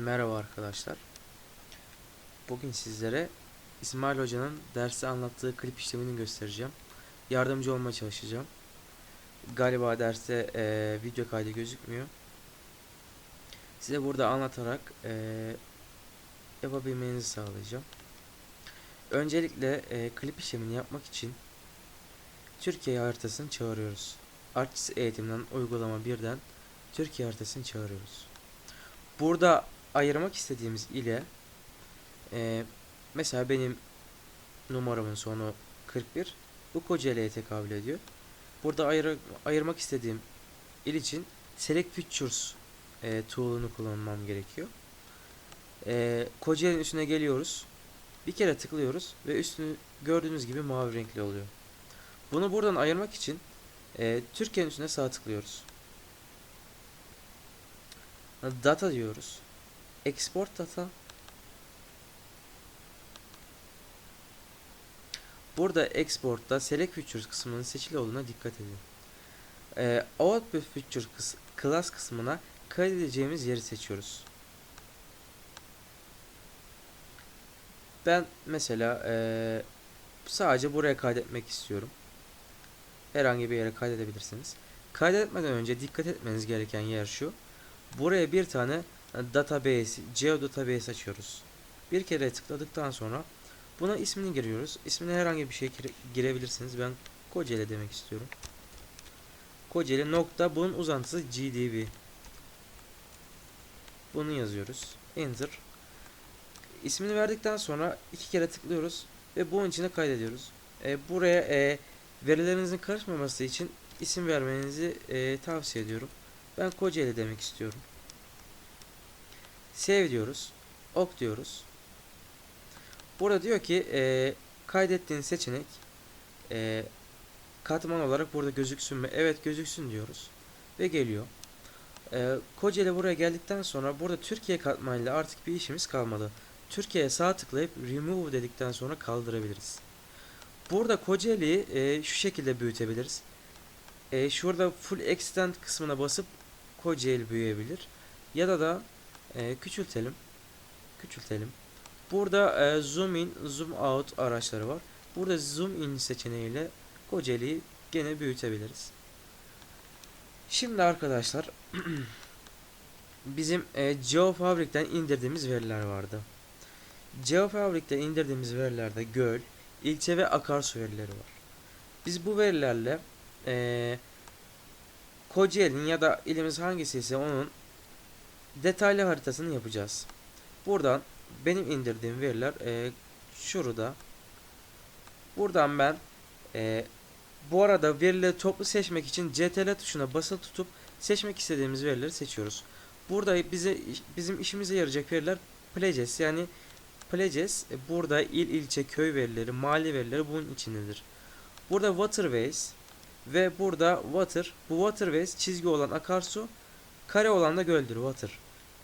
Merhaba arkadaşlar. Bugün sizlere İsmail Hoca'nın derste anlattığı klip işlemini göstereceğim. Yardımcı olmaya çalışacağım. Galiba derste eee, video kaydı gözükmüyor. Size burada anlatarak eee, yapabilmenizi sağlayacağım. Öncelikle eee, klip işlemini yapmak için Türkiye haritasını çağırıyoruz. Artist eğitimden uygulama birden Türkiye haritasını çağırıyoruz. Burada ayırmak istediğimiz ile e, mesela benim numaramın sonu 41 bu Kocaeli'ye tekabül ediyor. Burada ayır, ayırmak istediğim il için Select Features e, tool'unu kullanmam gerekiyor. E, Kocaeli'nin üstüne geliyoruz. Bir kere tıklıyoruz ve üstünü gördüğünüz gibi mavi renkli oluyor. Bunu buradan ayırmak için e, Türkiye'nin üstüne sağ tıklıyoruz. Data diyoruz. Export data. Burada export'ta select features kısmının seçili olduğuna dikkat edin. Ee, output feature kıs class kısmına kaydedeceğimiz yeri seçiyoruz. Ben mesela eee, sadece buraya kaydetmek istiyorum. Herhangi bir yere kaydedebilirsiniz. Kaydetmeden önce dikkat etmeniz gereken yer şu. Buraya bir tane database, geodatabase açıyoruz. Bir kere tıkladıktan sonra buna ismini giriyoruz. İsmine herhangi bir şey gire- girebilirsiniz. Ben Kocaeli demek istiyorum. Kocaeli nokta bunun uzantısı GDB. Bunu yazıyoruz. Enter. İsmini verdikten sonra iki kere tıklıyoruz ve bunun içine kaydediyoruz. E, buraya e, verilerinizin karışmaması için isim vermenizi e, tavsiye ediyorum. Ben Kocaeli demek istiyorum. Save diyoruz. Ok diyoruz. Burada diyor ki e, kaydettiğin seçenek e, katman olarak burada gözüksün mü? Evet gözüksün diyoruz. Ve geliyor. E, Kocaeli buraya geldikten sonra burada Türkiye katmanıyla artık bir işimiz kalmadı. Türkiye'ye sağ tıklayıp remove dedikten sonra kaldırabiliriz. Burada Kocaeli'yi e, şu şekilde büyütebiliriz. E, şurada full extend kısmına basıp Kocaeli büyüyebilir. Ya da da e, küçültelim. Küçültelim. Burada e, zoom in, zoom out araçları var. Burada zoom in seçeneğiyle Kocaeli'yi gene büyütebiliriz. Şimdi arkadaşlar bizim e, GeoFabric'ten indirdiğimiz veriler vardı. GeoFabric'ten indirdiğimiz verilerde göl, ilçe ve akarsu verileri var. Biz bu verilerle e, Kocaeli'nin ya da ilimiz hangisi ise onun detaylı haritasını yapacağız. Buradan benim indirdiğim veriler e, şurada. Buradan ben e, bu arada verileri toplu seçmek için CTRL tuşuna basılı tutup seçmek istediğimiz verileri seçiyoruz. Burada bize bizim işimize yarayacak veriler Places yani Places e, burada il ilçe köy verileri, mahalle verileri bunun içindedir. Burada Waterways ve burada Water, bu Waterways çizgi olan akarsu, kare olan da göldür Water.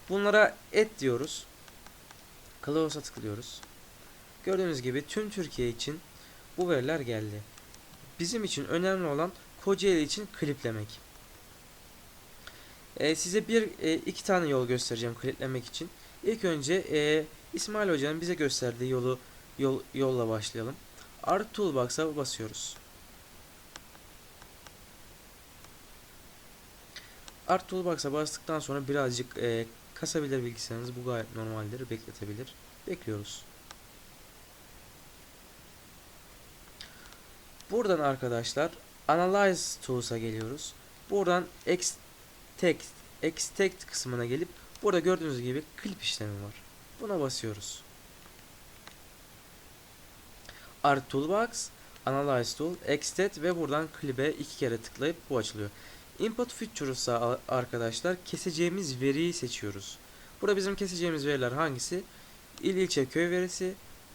Bunlara et diyoruz. Close'a tıklıyoruz. Gördüğünüz gibi tüm Türkiye için bu veriler geldi. Bizim için önemli olan Kocaeli için kliplemek. Ee, size bir e, iki tane yol göstereceğim kliplemek için. İlk önce e, İsmail Hoca'nın bize gösterdiği yolu yol, yolla başlayalım. Art Toolbox'a basıyoruz. Art Toolbox'a bastıktan sonra birazcık e, kasabilir bilgisayarınız. Bu gayet normaldir. Bekletebilir. Bekliyoruz. Buradan arkadaşlar Analyze Tools'a geliyoruz. Buradan Extract, Extract kısmına gelip burada gördüğünüz gibi klip işlemi var. Buna basıyoruz. Art Toolbox, Analyze Tool, Extract ve buradan klibe iki kere tıklayıp bu açılıyor. Input Features'a arkadaşlar keseceğimiz veriyi seçiyoruz. Burada bizim keseceğimiz veriler hangisi? İl ilçe köy verisi,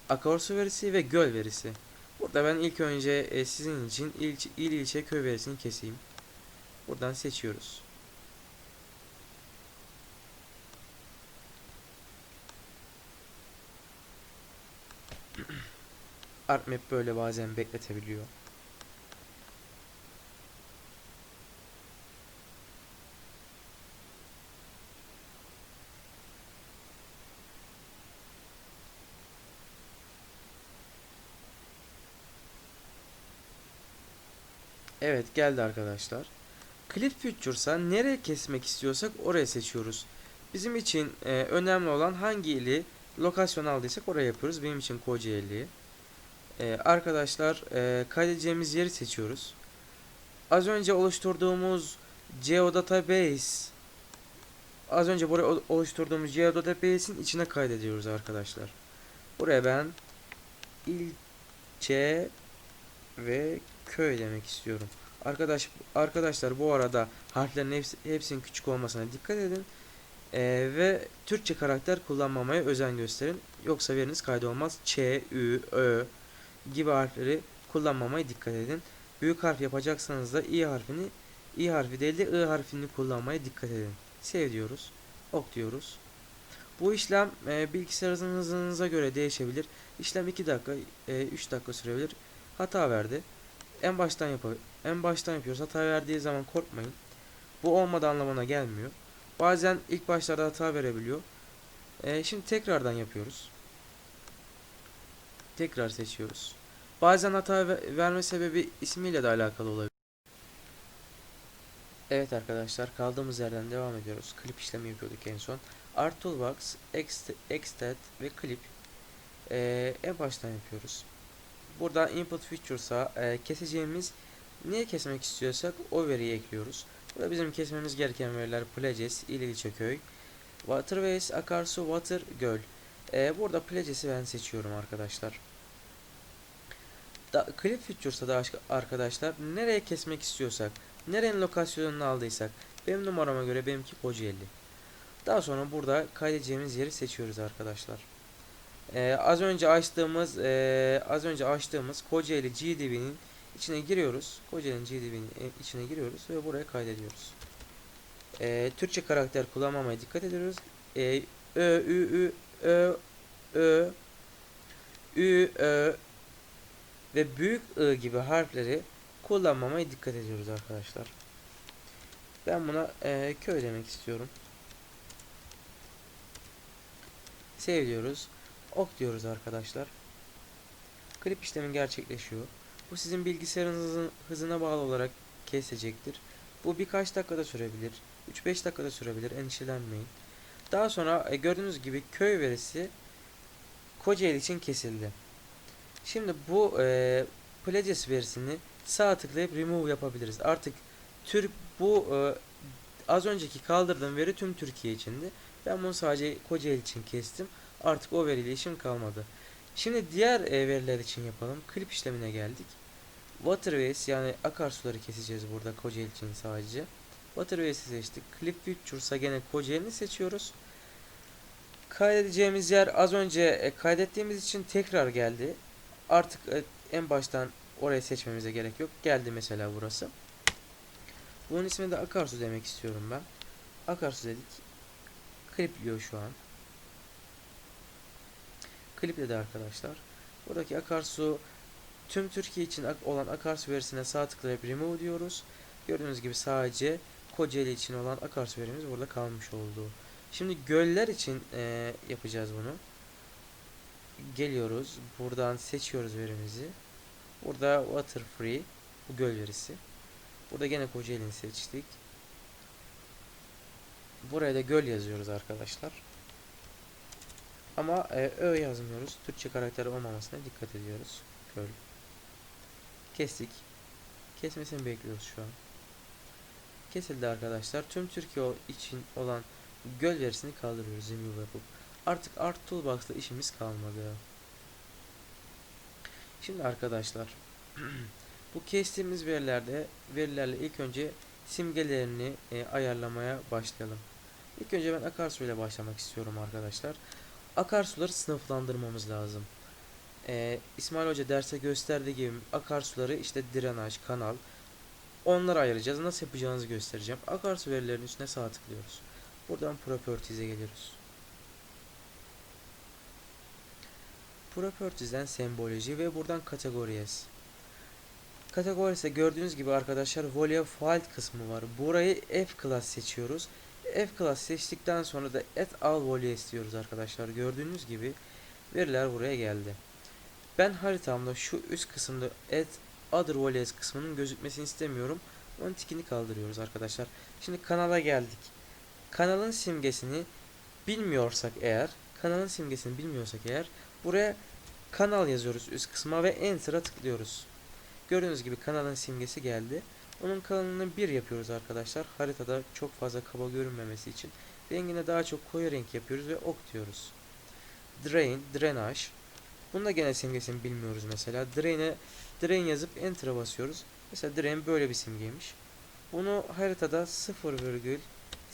akarsu verisi ve göl verisi. Burada ben ilk önce e, sizin için il, il ilçe köy verisini keseyim. Buradan seçiyoruz. ArtMap böyle bazen bekletebiliyor. Evet geldi arkadaşlar. Clip Features'a nereye kesmek istiyorsak oraya seçiyoruz. Bizim için e, önemli olan hangi ili lokasyon aldıysak oraya yapıyoruz. Benim için Kocaeli. E, arkadaşlar e, kaydedeceğimiz yeri seçiyoruz. Az önce oluşturduğumuz Geodatabase az önce buraya ol- oluşturduğumuz Geodatabase'in içine kaydediyoruz arkadaşlar. Buraya ben ilçe ve köy demek istiyorum. Arkadaş arkadaşlar bu arada harflerin hepsi, hepsinin küçük olmasına dikkat edin. Ee, ve Türkçe karakter kullanmamaya özen gösterin. Yoksa veriniz kaydolmaz. Ç, Ü, Ö gibi harfleri kullanmamaya dikkat edin. Büyük harf yapacaksanız da i harfini i harfi değil de i harfini kullanmaya dikkat edin. Sev diyoruz. Ok diyoruz. Bu işlem e, bilgisayar hızınıza göre değişebilir. İşlem 2 dakika, 3 dakika sürebilir. Hata verdi. En baştan yapalım. En baştan yapıyoruz. Hata verdiği zaman korkmayın. Bu olmadı anlamına gelmiyor. Bazen ilk başlarda hata verebiliyor. E, şimdi tekrardan yapıyoruz. Tekrar seçiyoruz. Bazen hata ve- verme sebebi ismiyle de alakalı olabilir. Evet arkadaşlar kaldığımız yerden devam ediyoruz. Klip işlemi yapıyorduk en son. Art Toolbox, Extend ve Clip ee, en baştan yapıyoruz. Burada Input Features'a e, keseceğimiz niye kesmek istiyorsak o veriyi ekliyoruz. Burada bizim kesmemiz gereken veriler Places, İliliçe Köy, Waterways, Akarsu, Water, Göl. Ee, burada Places'i ben seçiyorum arkadaşlar. Da, Clip Features'a da arkadaşlar nereye kesmek istiyorsak, nerenin lokasyonunu aldıysak, benim numarama göre benimki Kocaeli. Daha sonra burada kaydedeceğimiz yeri seçiyoruz arkadaşlar. Ee, az önce açtığımız ee, az önce açtığımız Kocaeli GDB'nin içine giriyoruz. Kocaeli'nin GDB'nin e, içine giriyoruz ve buraya kaydediyoruz. Ee, Türkçe karakter kullanmamaya dikkat ediyoruz. Ee, Ö, Ü, Ü, Ö, Ö, Ü, Ö ve büyük I gibi harfleri kullanmamaya dikkat ediyoruz arkadaşlar. Ben buna ee, köy demek istiyorum. Save diyoruz. Ok diyoruz arkadaşlar. Klip işlemi gerçekleşiyor. Bu sizin bilgisayarınızın hızına bağlı olarak kesecektir. Bu birkaç dakikada sürebilir. 3-5 dakikada sürebilir. Endişelenmeyin. Daha sonra e, gördüğünüz gibi köy verisi Kocaeli için kesildi. Şimdi bu e, Places verisini sağ tıklayıp remove yapabiliriz. Artık Türk bu e, az önceki kaldırdığım veri tüm Türkiye içindi. Ben bunu sadece Kocaeli için kestim. Artık o veriyle işim kalmadı. Şimdi diğer e, veriler için yapalım. Klip işlemine geldik. Waterways yani akarsuları keseceğiz burada Kocaeli için sadece. Waterways'i seçtik. Clip Features'a gene Kocaeli'ni seçiyoruz. Kaydedeceğimiz yer az önce e, kaydettiğimiz için tekrar geldi. Artık e, en baştan orayı seçmemize gerek yok. Geldi mesela burası. Bunun ismi de akarsu demek istiyorum ben. Akarsu dedik. Klipliyor şu an. Klipledi arkadaşlar. Buradaki akarsu tüm Türkiye için olan akarsu verisine sağ tıklayıp remove diyoruz. Gördüğünüz gibi sadece Kocaeli için olan akarsu verimiz burada kalmış oldu. Şimdi göller için eee, yapacağız bunu. Geliyoruz. Buradan seçiyoruz verimizi. Burada water free bu göl verisi. Burada gene Kocaeli'ni seçtik. Buraya da göl yazıyoruz arkadaşlar. Ama e, ö yazmıyoruz. Türkçe karakter olmamasına dikkat ediyoruz. Göl. Kestik. Kesmesini bekliyoruz şu an. Kesildi arkadaşlar. Tüm Türkiye için olan göl verisini kaldırıyoruz remove yapıp. Artık Art Toolbox'ta işimiz kalmadı. Şimdi arkadaşlar bu kestiğimiz verilerde verilerle ilk önce simgelerini e, ayarlamaya başlayalım. İlk önce ben akarsu ile başlamak istiyorum arkadaşlar. Akarsuları sınıflandırmamız lazım. Ee, İsmail Hoca derse gösterdiği gibi akarsuları işte drenaj, kanal onları ayıracağız. Nasıl yapacağınızı göstereceğim. Akarsu verilerinin üstüne sağ tıklıyoruz. Buradan Properties'e geliyoruz. Properties'den semboloji ve buradan Categories. Categories'te gördüğünüz gibi arkadaşlar Volia File kısmı var. Burayı F class seçiyoruz. F class seçtikten sonra da et al volia istiyoruz arkadaşlar. Gördüğünüz gibi veriler buraya geldi. Ben haritamda şu üst kısımda et other values kısmının gözükmesini istemiyorum. Onun tikini kaldırıyoruz arkadaşlar. Şimdi kanala geldik. Kanalın simgesini bilmiyorsak eğer, kanalın simgesini bilmiyorsak eğer buraya kanal yazıyoruz üst kısma ve enter'a tıklıyoruz. Gördüğünüz gibi kanalın simgesi geldi. Onun kalınlığını 1 yapıyoruz arkadaşlar. Haritada çok fazla kaba görünmemesi için. Rengine daha çok koyu renk yapıyoruz ve ok diyoruz. Drain, drenaj. Bunda gene simgesini bilmiyoruz mesela. Drain'e drain yazıp enter'a basıyoruz. Mesela drain böyle bir simgeymiş. Bunu haritada 0,8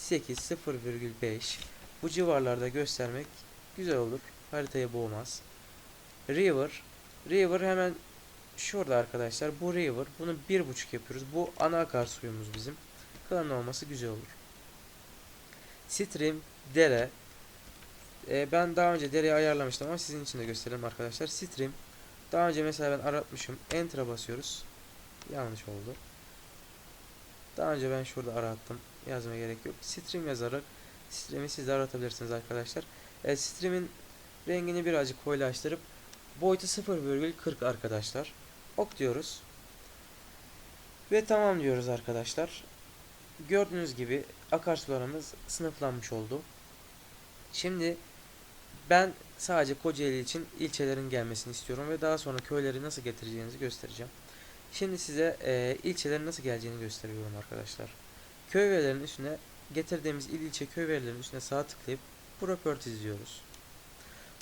0,5 bu civarlarda göstermek güzel olur. Haritayı boğmaz. River. River hemen şurada arkadaşlar. Bu river. Bunu 1.5 yapıyoruz. Bu ana akarsuyumuz bizim. Kalın olması güzel olur. Stream, dere. Ee, ben daha önce dereyi ayarlamıştım ama sizin için de gösterelim arkadaşlar. Stream. Daha önce mesela ben aratmışım. Enter'a basıyoruz. Yanlış oldu. Daha önce ben şurada arattım. Yazmaya gerek yok. Stream yazarak stream'i siz de aratabilirsiniz arkadaşlar. Evet, stream'in rengini birazcık koyulaştırıp boyutu 0,40 arkadaşlar. Ok diyoruz. Ve tamam diyoruz arkadaşlar. Gördüğünüz gibi akarsularımız sınıflanmış oldu. Şimdi ben sadece Kocaeli için ilçelerin gelmesini istiyorum ve daha sonra köyleri nasıl getireceğinizi göstereceğim. Şimdi size e, ilçelerin nasıl geleceğini gösteriyorum arkadaşlar. Köy verilerinin üstüne getirdiğimiz il ilçe köy verilerinin üstüne sağ tıklayıp Properties diyoruz.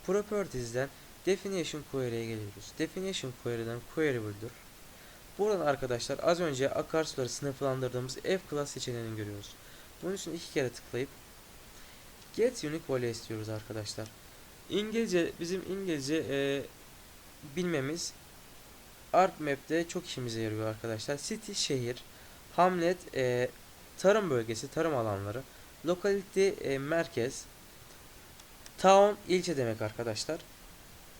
Properties'den Definition Query'e geliyoruz. Definition Query'den Query builder. Buradan arkadaşlar az önce akarsuları sınıflandırdığımız F class seçeneğini görüyoruz. Bunun için iki kere tıklayıp Get Unique Value istiyoruz arkadaşlar. İngilizce bizim İngilizce e, bilmemiz ArcMap'te çok işimize yarıyor arkadaşlar. City şehir, hamlet e, tarım bölgesi, tarım alanları, locality e, merkez, town ilçe demek arkadaşlar.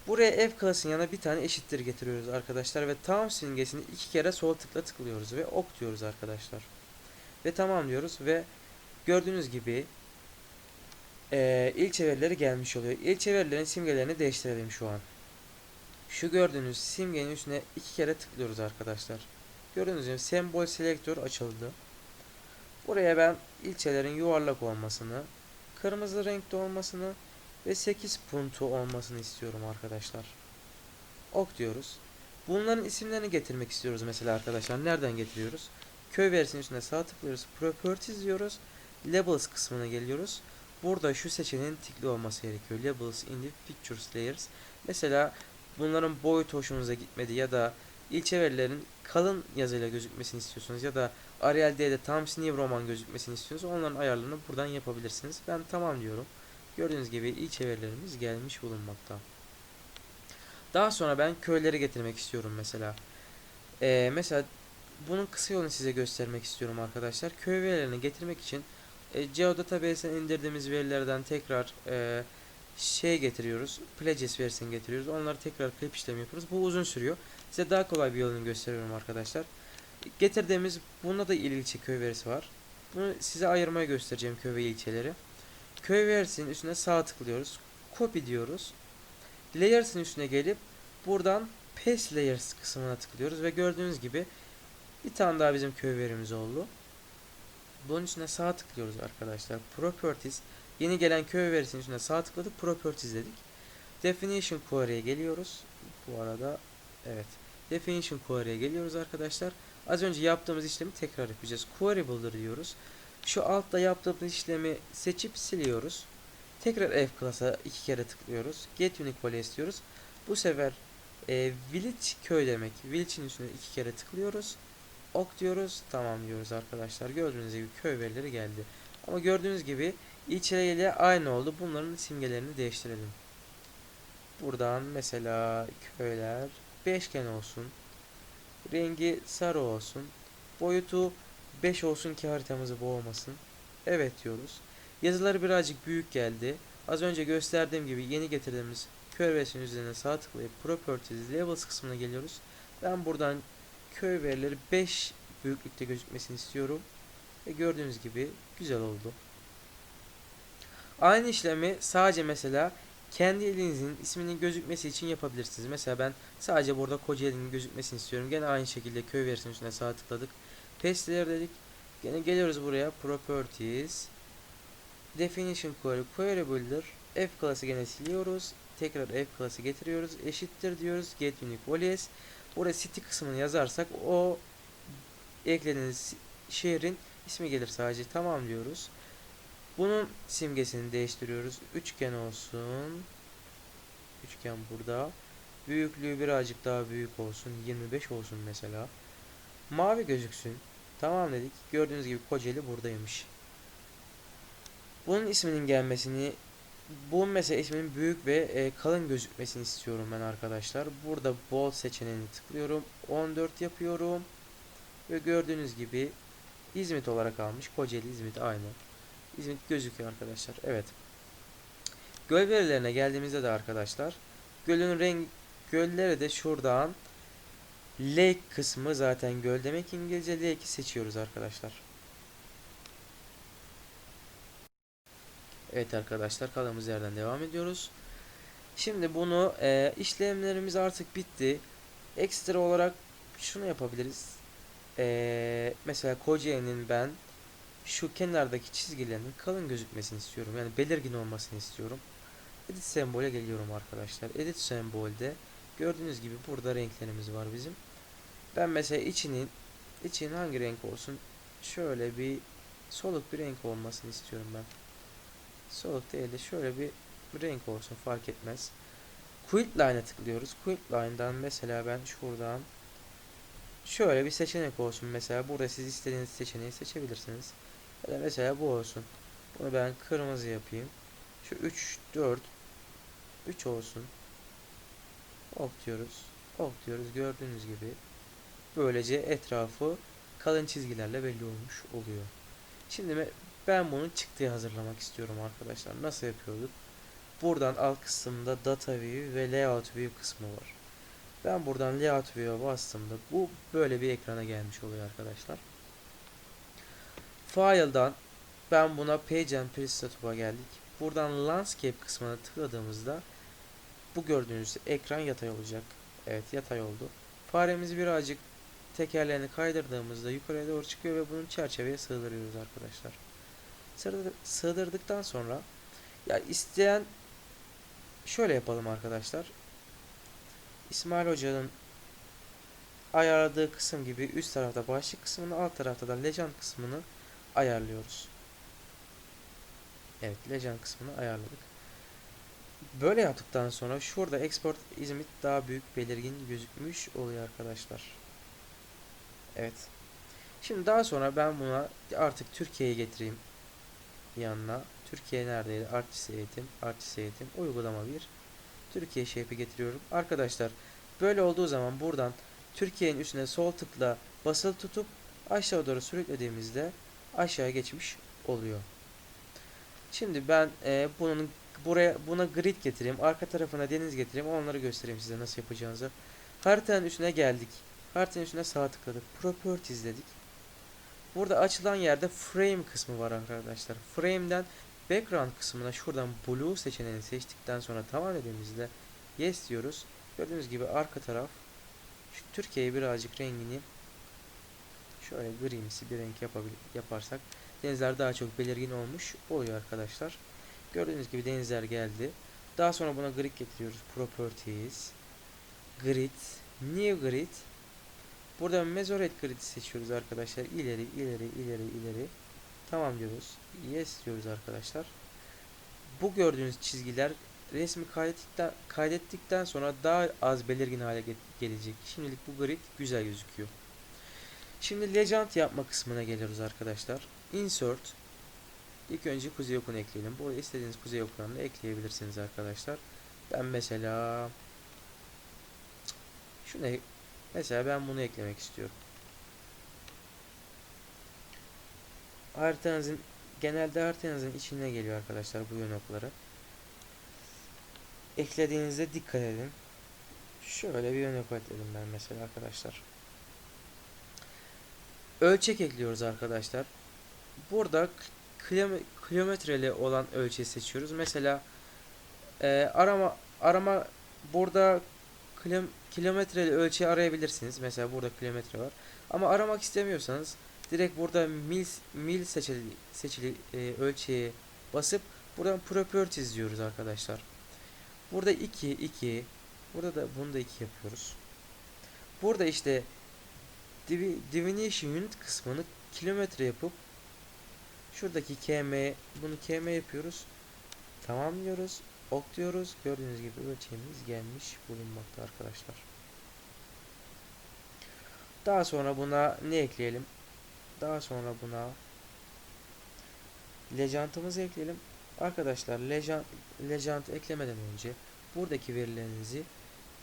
Buraya F class'ın yanına bir tane eşittir getiriyoruz arkadaşlar ve town simgesini iki kere sol tıkla tıklıyoruz ve ok diyoruz arkadaşlar. Ve tamam diyoruz ve gördüğünüz gibi e, ilçe verileri gelmiş oluyor. İlçe verilerin simgelerini değiştirelim şu an. Şu gördüğünüz simgenin üstüne iki kere tıklıyoruz arkadaşlar. Gördüğünüz gibi sembol selektör açıldı. Buraya ben ilçelerin yuvarlak olmasını, kırmızı renkte olmasını ve 8 puntu olmasını istiyorum arkadaşlar. Ok diyoruz. Bunların isimlerini getirmek istiyoruz mesela arkadaşlar. Nereden getiriyoruz? Köy versinin üstüne sağ tıklıyoruz. Properties diyoruz. Labels kısmına geliyoruz. Burada şu seçeneğin tikli olması gerekiyor. Labels in the pictures layers. Mesela bunların boyut hoşunuza gitmedi ya da ilçe verilerin kalın yazıyla gözükmesini istiyorsunuz ya da Arial D'de Times New Roman gözükmesini istiyorsunuz. Onların ayarlarını buradan yapabilirsiniz. Ben tamam diyorum. Gördüğünüz gibi ilçe verilerimiz gelmiş bulunmakta. Daha sonra ben köyleri getirmek istiyorum mesela. Ee, mesela bunun kısa yolunu size göstermek istiyorum arkadaşlar. Köy verilerini getirmek için e, Geodatabase'den indirdiğimiz verilerden tekrar e, şey getiriyoruz. Pledges verisini getiriyoruz. Onları tekrar klip işlemi yapıyoruz. Bu uzun sürüyor. Size daha kolay bir yolunu gösteriyorum arkadaşlar. Getirdiğimiz bunda da il ilçe köy verisi var. Bunu size ayırmaya göstereceğim köy ve ilçeleri. Köy verisinin üstüne sağ tıklıyoruz. Copy diyoruz. Layers'ın üstüne gelip buradan Paste Layers kısmına tıklıyoruz ve gördüğünüz gibi bir tane daha bizim köy verimiz oldu. Bunun üstüne sağ tıklıyoruz arkadaşlar. Properties. Yeni gelen köy verisinin üstüne sağ tıkladık. Properties dedik. Definition Query'e geliyoruz. Bu arada evet. Definition Query'e geliyoruz arkadaşlar. Az önce yaptığımız işlemi tekrar yapacağız. Query Builder diyoruz. Şu altta yaptığımız işlemi seçip siliyoruz. Tekrar F class'a iki kere tıklıyoruz. Get Unique Value istiyoruz. Bu sefer e, village köy demek. Village'in üstüne iki kere tıklıyoruz. Ok diyoruz. Tamam diyoruz arkadaşlar. Gördüğünüz gibi köy verileri geldi. Ama gördüğünüz gibi ilçeleriyle aynı oldu. Bunların simgelerini değiştirelim. Buradan mesela köyler beşgen olsun. Rengi sarı olsun. Boyutu 5 olsun ki haritamızı boğmasın. Evet diyoruz. Yazıları birazcık büyük geldi. Az önce gösterdiğim gibi yeni getirdiğimiz köy versiyonu üzerine sağ tıklayıp Properties Levels kısmına geliyoruz. Ben buradan köy verileri 5 büyüklükte gözükmesini istiyorum. Ve gördüğünüz gibi güzel oldu. Aynı işlemi sadece mesela kendi elinizin isminin gözükmesi için yapabilirsiniz. Mesela ben sadece burada Kocaeli'nin gözükmesini istiyorum. Gene aynı şekilde köy versiyonu üstüne sağ tıkladık. Paste'ler dedik. Gene geliyoruz buraya. Properties. Definition Query Query Builder. F klası gene siliyoruz. Tekrar F klası getiriyoruz. Eşittir diyoruz. Get Unique Values. Buraya city kısmını yazarsak o eklediğiniz şehrin ismi gelir sadece. Tamam diyoruz. Bunun simgesini değiştiriyoruz. Üçgen olsun. Üçgen burada. Büyüklüğü birazcık daha büyük olsun. 25 olsun mesela. Mavi gözüksün. Tamam dedik. Gördüğünüz gibi Kocaeli buradaymış. Bunun isminin gelmesini bu mesela isminin büyük ve e, kalın gözükmesini istiyorum ben arkadaşlar. Burada bold seçeneğini tıklıyorum. 14 yapıyorum. Ve gördüğünüz gibi İzmit olarak almış. Kocaeli İzmit aynı. İzmit gözüküyor arkadaşlar. Evet. Göl verilerine geldiğimizde de arkadaşlar gölün renk gölleri de şuradan lake kısmı zaten göl demek İngilizce lake'i seçiyoruz arkadaşlar. Evet arkadaşlar kaldığımız yerden devam ediyoruz. Şimdi bunu e, işlemlerimiz artık bitti. Ekstra olarak şunu yapabiliriz. E, mesela Kocaeli'nin ben şu kenardaki çizgilerin kalın gözükmesini istiyorum. Yani belirgin olmasını istiyorum. Edit sembole geliyorum arkadaşlar. Edit sembolde gördüğünüz gibi burada renklerimiz var bizim. Ben mesela içinin için hangi renk olsun? Şöyle bir soluk bir renk olmasını istiyorum ben. Soluk değil de şöyle bir renk olsun fark etmez. Quilt Line'a tıklıyoruz. Quilt Line'dan mesela ben şuradan şöyle bir seçenek olsun mesela. Burada siz istediğiniz seçeneği seçebilirsiniz. Ya da mesela bu olsun. Bunu ben kırmızı yapayım. Şu 3 4 3 olsun. Ok diyoruz. Ok diyoruz gördüğünüz gibi. Böylece etrafı kalın çizgilerle belli olmuş oluyor. Şimdi ben bunun çıktığı hazırlamak istiyorum arkadaşlar. Nasıl yapıyorduk? Buradan alt kısımda Data View ve Layout View kısmı var. Ben buradan Layout View'a bastığımda bu böyle bir ekrana gelmiş oluyor arkadaşlar. File'dan ben buna Page and Prestatup'a geldik. Buradan Landscape kısmına tıkladığımızda bu gördüğünüz ekran yatay olacak. Evet yatay oldu. Faremizi birazcık tekerlerini kaydırdığımızda yukarıya doğru çıkıyor ve bunu çerçeveye sığdırıyoruz arkadaşlar. Sığdır, sığdırdıktan sonra ya isteyen şöyle yapalım arkadaşlar. İsmail Hoca'nın ayarladığı kısım gibi üst tarafta başlık kısmını alt tarafta da legend kısmını ayarlıyoruz. Evet legend kısmını ayarladık. Böyle yaptıktan sonra şurada export İzmit daha büyük belirgin gözükmüş oluyor arkadaşlar. Evet. Şimdi daha sonra ben buna artık Türkiye'ye getireyim yanına. Türkiye neredeydi? Artist eğitim, artist eğitim, uygulama 1. Türkiye shape'i getiriyorum. Arkadaşlar böyle olduğu zaman buradan Türkiye'nin üstüne sol tıkla basılı tutup aşağı doğru sürüklediğimizde aşağı geçmiş oluyor. Şimdi ben e, bunun buraya buna grid getireyim. Arka tarafına deniz getireyim. Onları göstereyim size nasıl yapacağınızı. Haritanın üstüne geldik. Haritanın üstüne sağ tıkladık. Properties dedik. Burada açılan yerde frame kısmı var arkadaşlar. Frame'den background kısmına şuradan blue seçeneğini seçtikten sonra tamam dediğimizde yes diyoruz. Gördüğünüz gibi arka taraf şu Türkiye'ye birazcık rengini şöyle grimsi bir renk yaparsak denizler daha çok belirgin olmuş oluyor arkadaşlar. Gördüğünüz gibi denizler geldi. Daha sonra buna grid getiriyoruz. Properties. Grid. New grid. Burada Mesoret grid seçiyoruz arkadaşlar. İleri, ileri, ileri, ileri. Tamam diyoruz. Yes diyoruz arkadaşlar. Bu gördüğünüz çizgiler resmi kaydettikten, kaydettikten sonra daha az belirgin hale gelecek. Şimdilik bu grid güzel gözüküyor. Şimdi legend yapma kısmına geliyoruz arkadaşlar. Insert İlk önce kuzey okunu ekleyelim. Burada istediğiniz kuzey okunlarını ekleyebilirsiniz arkadaşlar. Ben mesela şu ne? Mesela ben bunu eklemek istiyorum. Haritanızın genelde haritanızın içine geliyor arkadaşlar bu yön okları. Eklediğinizde dikkat edin. Şöyle bir yön oku ekledim ben mesela arkadaşlar. Ölçek ekliyoruz arkadaşlar. Burada kilometreli olan ölçeği seçiyoruz. Mesela e, arama arama burada kilom, kilometreli ölçeği arayabilirsiniz. Mesela burada kilometre var. Ama aramak istemiyorsanız direkt burada mil mil seçili seçili e, ölçeği basıp buradan properties diyoruz arkadaşlar. Burada 2 2 burada da bunu da 2 yapıyoruz. Burada işte divi, divination unit kısmını kilometre yapıp şuradaki km bunu km yapıyoruz. Tamam diyoruz. Ok diyoruz. Gördüğünüz gibi ölçeğimiz gelmiş bulunmakta arkadaşlar. Daha sonra buna ne ekleyelim? Daha sonra buna Legant'ımızı ekleyelim. Arkadaşlar Legend, Legend eklemeden önce buradaki verilerinizi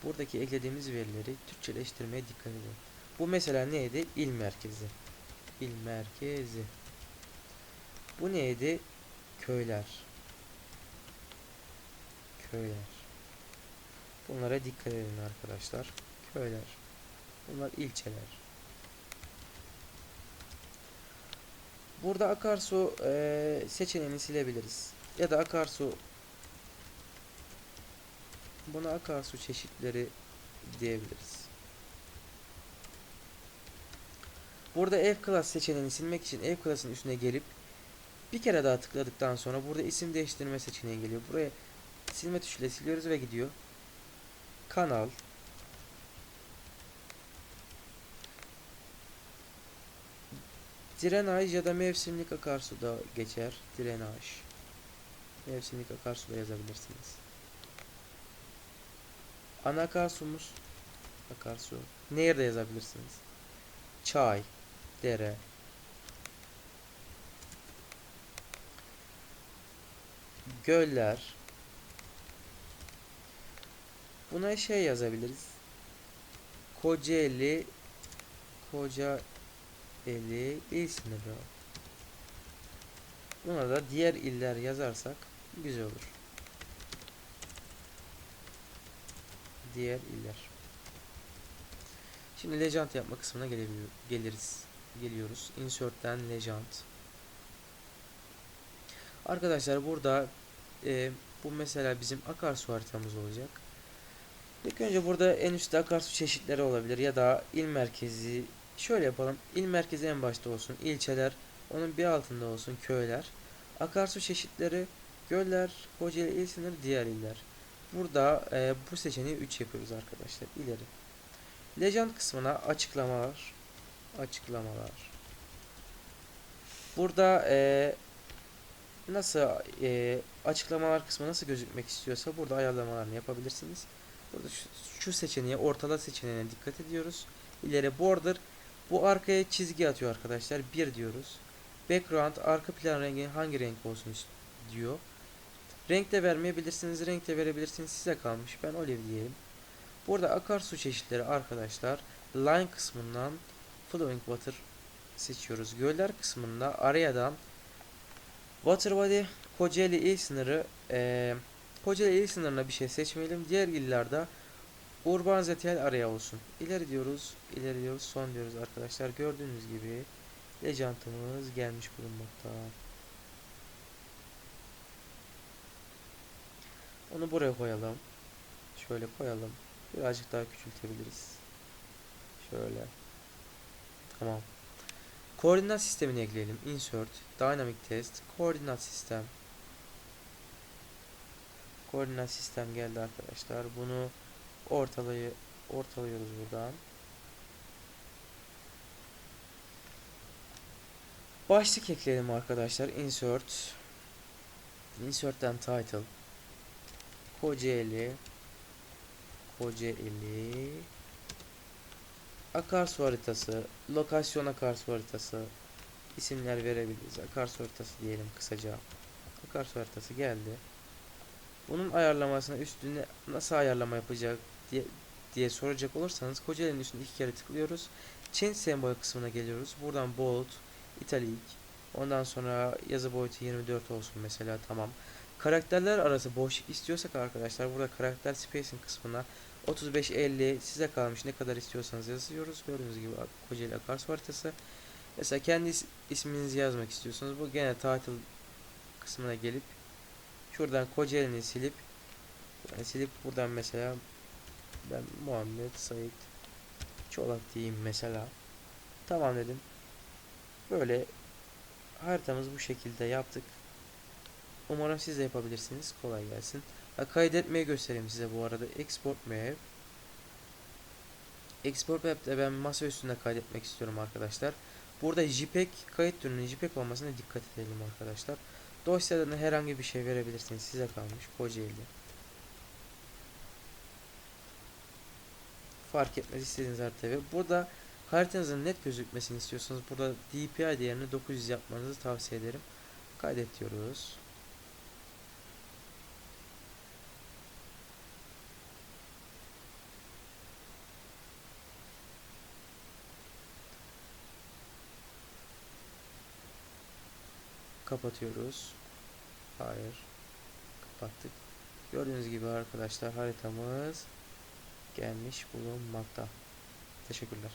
buradaki eklediğimiz verileri Türkçeleştirmeye dikkat edin. Bu mesela neydi? İl merkezi. İl merkezi. Bu neydi? Köyler. Köyler. Bunlara dikkat edin arkadaşlar. Köyler. Bunlar ilçeler. Burada akarsu eee, seçeneğini silebiliriz. Ya da akarsu buna akarsu çeşitleri diyebiliriz. Burada ev class seçeneğini silmek için ev class'ın üstüne gelip bir kere daha tıkladıktan sonra burada isim değiştirme seçeneği geliyor. Buraya silme tuşuyla siliyoruz ve gidiyor. Kanal Drenaj ya da mevsimlik akarsu da geçer. Drenaj. Mevsimlik akarsu da yazabilirsiniz. Ana akarsumuz akarsu. Nehir de yazabilirsiniz. Çay, dere. Göller. Buna şey yazabiliriz. Kocaeli Kocaeli il sınırı. Buna da diğer iller yazarsak güzel olur. Diğer iller. Şimdi legend yapma kısmına geliriz. Geliyoruz. Insert'ten legend. Arkadaşlar burada e, bu mesela bizim akarsu haritamız olacak. İlk önce burada en üstte akarsu çeşitleri olabilir ya da il merkezi. Şöyle yapalım. İl merkezi en başta olsun. İlçeler onun bir altında olsun köyler. Akarsu çeşitleri göller, Kocaeli il sınırı diğer iller. Burada e, bu seçeneği 3 yapıyoruz arkadaşlar. İleri. Legend kısmına açıklamalar. Açıklamalar. Burada e, nasıl e, açıklamalar kısmı nasıl gözükmek istiyorsa burada ayarlamalarını yapabilirsiniz. Burada şu, şu seçeneğe ortala seçeneğine dikkat ediyoruz. İleri border bu arkaya çizgi atıyor arkadaşlar. 1 diyoruz. Background arka plan rengi hangi renk olsun diyor. Renk de vermeyebilirsiniz. Renk de verebilirsiniz. Size kalmış. Ben olive diyelim. Burada akarsu çeşitleri arkadaşlar line kısmından flowing water seçiyoruz. Göller kısmında arayadan water body Kocaeli il sınırı eee Kocaeli il sınırına bir şey seçmeyelim. Diğer illerde urban ZTL araya olsun. İleri diyoruz. ileri diyoruz. Son diyoruz arkadaşlar. Gördüğünüz gibi Legantımız gelmiş bulunmakta. Onu buraya koyalım. Şöyle koyalım. Birazcık daha küçültebiliriz. Şöyle. Tamam. Koordinat sistemini ekleyelim. Insert, Dynamic Test, Koordinat Sistem. Koordinat sistem geldi arkadaşlar. Bunu ortalayı ortalıyoruz buradan. Başlık ekleyelim arkadaşlar. Insert. Insert'ten title. Kocaeli. Kocaeli. Akarsu haritası. Lokasyon akarsu haritası. isimler verebiliriz. Akarsu haritası diyelim kısaca. Akarsu haritası geldi. Bunun ayarlamasına üstüne nasıl ayarlama yapacak diye diye soracak olursanız Kocaeli'nin üstüne iki kere tıklıyoruz. Change sembol kısmına geliyoruz. Buradan bold, italic, ondan sonra yazı boyutu 24 olsun mesela tamam. Karakterler arası boşluk istiyorsak arkadaşlar burada karakter spacing kısmına 35-50 size kalmış ne kadar istiyorsanız yazıyoruz. Gördüğünüz gibi Kocaeli akarsu haritası. Mesela kendi is- isminizi yazmak istiyorsanız bu gene title kısmına gelip şuradan Kocaeli'ni silip Yani silip buradan mesela ben Muhammed Said Çolak diyeyim mesela. Tamam dedim. Böyle haritamız bu şekilde yaptık. Umarım siz de yapabilirsiniz. Kolay gelsin. Ha, kaydetmeyi göstereyim size bu arada. Export map. Export map'te ben masa üstünde kaydetmek istiyorum arkadaşlar. Burada JPEG kayıt türünün JPEG olmasına dikkat edelim arkadaşlar. Dosyadan herhangi bir şey verebilirsiniz. Size kalmış. Kocaeli. Fark etmez istediğiniz ve burada haritanızın net gözükmesini istiyorsanız burada DPI değerini 900 yapmanızı tavsiye ederim. Kaydet diyoruz. Kapatıyoruz. Hayır. Kapattık. Gördüğünüz gibi arkadaşlar haritamız gelmiş bulunmakta. Teşekkürler.